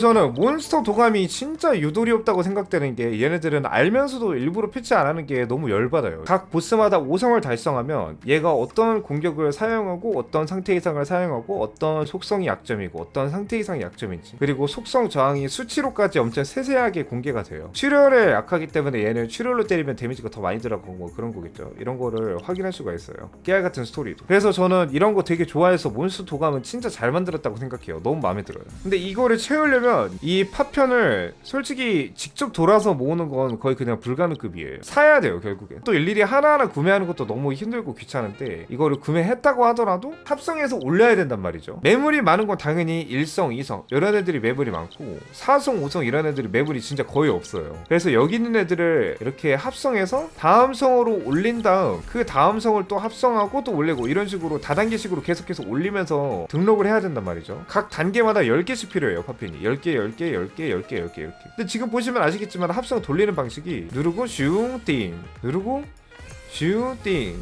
저는 몬스터 도감이 진짜 유도리 없다고 생각되는 게 얘네들은 알면서도 일부러 패치 안 하는 게 너무 열받아요. 각 보스마다 5성을 달성하면 얘가 어떤 공격을 사용하고 어떤 상태 이상을 사용하고 어떤 속성이 약점이고 어떤 상태 이상이 약점인지 그리고 속성 저항이 수치로까지 엄청 세세하게 공개가 돼요. 출혈에 약하기 때문에 얘는 출혈로 때리면 데미지가 더 많이 들어가고 뭐 그런 거겠죠. 이런 거를 확인할 수가 있어요. 깨알 같은 스토리도. 그래서 저는 이런 거 되게 좋아해서 몬스터 도감은 진짜 잘 만들었다고 생각해요. 너무 마음에 들어요. 근데 이거를 채우려면 이 파편을 솔직히 직접 돌아서 모으는 건 거의 그냥 불가능급이에요. 사야 돼요, 결국엔. 또 일일이 하나하나 구매하는 것도 너무 힘들고 귀찮은데 이거를 구매했다고 하더라도 합성해서 올려야 된단 말이죠. 매물이 많은 건 당연히 1성, 2성 이런 애들이 매물이 많고 4성, 5성 이런 애들이 매물이 진짜 거의 없어요. 그래서 여기 있는 애들을 이렇게 합성해서 다음 성으로 올린 다음 그 다음 성을 또 합성하고 또 올리고 이런 식으로 다단계식으로 계속해서 올리면서 등록을 해야 된단 말이죠. 각 단계마다 10개씩 필요해요, 파편이. 10개, 10개, 10개, 10개, 10개 이렇게. 근데 지금 보시면 아시겠지만 합성 돌리는 방식이 누르고 슝 띵 누르고 슝 띵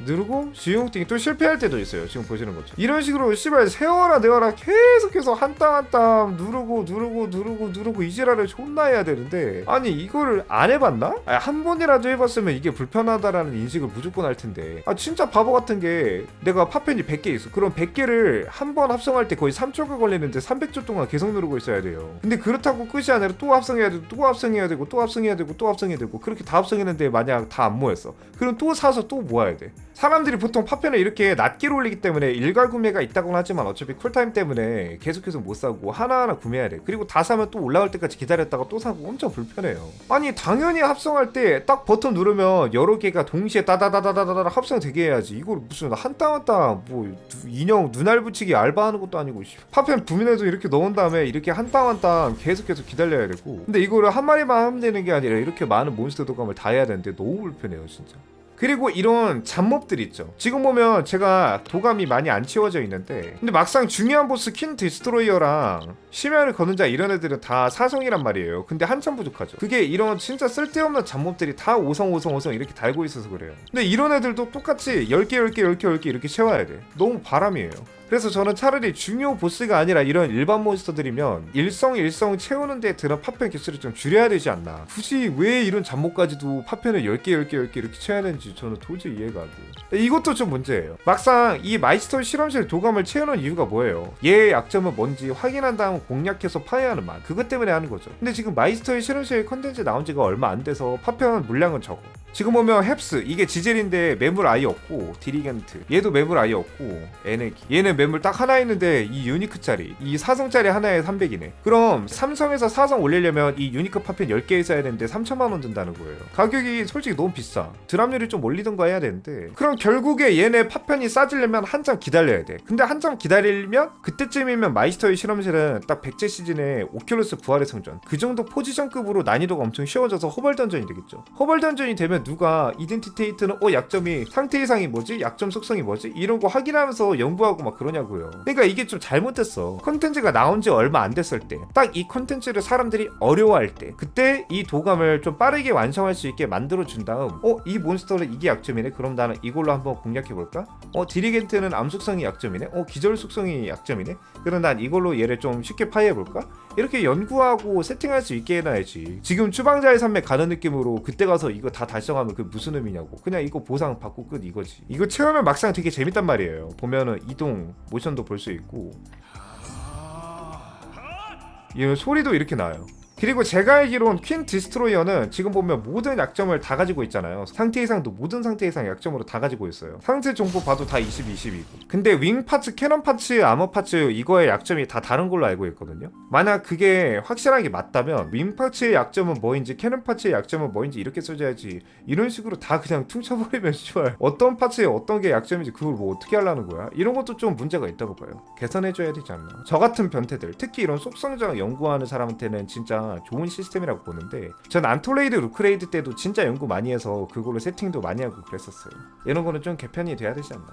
누르고 슈용띵 또 실패할 때도 있어요. 지금 보시는 것처럼. 이런 식으로 씨발 세워라 내워라 계속해서 한 땀 한 땀 누르고 누르고 누르고 누르고 이지랄을 존나 해야 되는데 아니 이거를 안 해봤나? 아니, 한 번이라도 해봤으면 이게 불편하다라는 인식을 무조건 할 텐데. 아 진짜 바보 같은 게 내가 파편이 100개 있어. 그럼 100개를 한 번 합성할 때 거의 3초가 걸리는데 300초 동안 계속 누르고 있어야 돼요. 근데 그렇다고 끝이 아니라 또 합성해야 되고 또 합성해야 되고 또 합성해야 되고 또 합성해야 되고 그렇게 다 합성했는데 만약 다 안 모였어. 그럼 또 사서 또 모아야 돼 사람들이 보통 파편을 이렇게 낮게 올리기 때문에 일괄 구매가 있다고는 하지만 어차피 쿨타임 때문에 계속해서 못 사고 하나하나 구매해야 돼. 그리고 다 사면 또 올라올 때까지 기다렸다가 또 사고 엄청 불편해요. 아니 당연히 합성할 때 딱 버튼 누르면 여러 개가 동시에 따다다다다다다 합성되게 해야지. 이걸 무슨 한 땀 한 땀 뭐 인형 눈알 붙이기 알바하는 것도 아니고 씨. 파편 부민에도 이렇게 넣은 다음에 이렇게 한 땀 한 땀 계속해서 기다려야 되고. 근데 이거를 한 마리만 하면 되는 게 아니라 이렇게 많은 몬스터 도감을 다 해야 되는데 너무 불편해요 진짜. 그리고 이런 잡몹들 있죠. 지금 보면 제가 도감이 많이 안 채워져 있는데 근데 막상 중요한 보스 킨 디스트로이어랑 심야를 거는 자 이런 애들은 다 사성이란 말이에요. 근데 한참 부족하죠. 그게 이런 진짜 쓸데없는 잡몹들이 다 5성 5성 5성 이렇게 달고 있어서 그래요. 근데 이런 애들도 똑같이 10개 10개 10개 10개 이렇게 채워야 돼. 너무 바람이에요. 그래서 저는 차라리 중요 보스가 아니라 이런 일반 몬스터들이면 일성 일성 채우는 데 드는 파편 개수를 좀 줄여야 되지 않나. 굳이 왜 이런 잡목까지도 파편을 10개 10개 10개 이렇게 채워야 되는지 저는 도저히 이해가 안 돼요. 이것도 좀 문제예요. 막상 이 마이스터 실험실 도감을 채우는 이유가 뭐예요? 얘의 약점은 뭔지 확인한 다음 공략해서 파괴하는 맛 그것 때문에 하는 거죠. 근데 지금 마이스터의 실험실 컨텐츠 나온 지가 얼마 안 돼서 파편 물량은 적어 지금 보면 헵스 이게 지젤인데 매물 아예 없고 디리겐트. 얘도 매물 아예 없고 에네기. 얘는 매물 딱 하나 있는데 이 유니크짜리. 이 4성짜리 하나에 300이네. 그럼 삼성에서 4성 올리려면 이 유니크 파편 10개 있어야 되는데 3천만원 든다는 거예요. 가격이 솔직히 너무 비싸. 드랍률이 좀 올리던가 해야 되는데. 그럼 결국에 얘네 파편이 싸지려면 한참 기다려야 돼. 근데 한참 기다리면 그때쯤이면 마이스터의 실험실은 딱 백제 시즌에 오큘러스 부활의 성전. 그 정도 포지션급으로 난이도가 엄청 쉬워져서 허벌 던전이 되겠죠. 허벌 던전이 되면 누가 이덴티테이트는 어 약점이 상태 이상이 뭐지? 약점 속성이 뭐지? 이런 거 확인하면서 연구하고 막 그러냐고요. 그러니까 이게 좀 잘못됐어. 컨텐츠가 나온 지 얼마 안 됐을 때 딱 이 컨텐츠를 사람들이 어려워할 때 그때 이 도감을 좀 빠르게 완성할 수 있게 만들어 준 다음 어 이 몬스터는 이게 약점이네. 그럼 나는 이걸로 한번 공략해 볼까? 어 디리겐트는 암 속성이 약점이네. 어 기절 속성이 약점이네. 그럼 난 이걸로 얘를 좀 쉽게 파괴해 볼까 이렇게 연구하고 세팅할 수 있게 해놔야지. 지금 추방자의 산맥 가는 느낌으로 그때 가서 이거 다 달성하면 그 무슨 의미냐고. 그냥 이거 보상 받고 끝 이거지. 이거 채우면 막상 되게 재밌단 말이에요. 보면은 이동 모션도 볼 수 있고. 이 소리도 이렇게 나요 그리고 제가 알기론 퀸 디스트로이어는 지금 보면 모든 약점을 다 가지고 있잖아요. 상태 이상도 모든 상태 이상 약점으로 다 가지고 있어요. 상태 정보 봐도 다 20, 20이고. 근데 윙 파츠, 캐논 파츠, 아머 파츠 이거의 약점이 다 다른 걸로 알고 있거든요. 만약 그게 확실하게 맞다면 윙 파츠의 약점은 뭐인지 캐논 파츠의 약점은 뭐인지 이렇게 써줘야지. 이런 식으로 다 그냥 퉁쳐버리면 씨발 어떤 파츠에 어떤 게 약점인지 그걸 뭐 어떻게 하려는 거야? 이런 것도 좀 문제가 있다고 봐요. 개선해줘야 되지 않나. 저 같은 변태들, 특히 이런 속성장 연구하는 사람한테는 좋은 시스템이라고 보는데 전 안톨레이드 루크레이드 때도 진짜 연구 많이 해서 그걸로 세팅도 많이 하고 그랬었어요. 이런 거는 좀 개편이 돼야 되지 않나.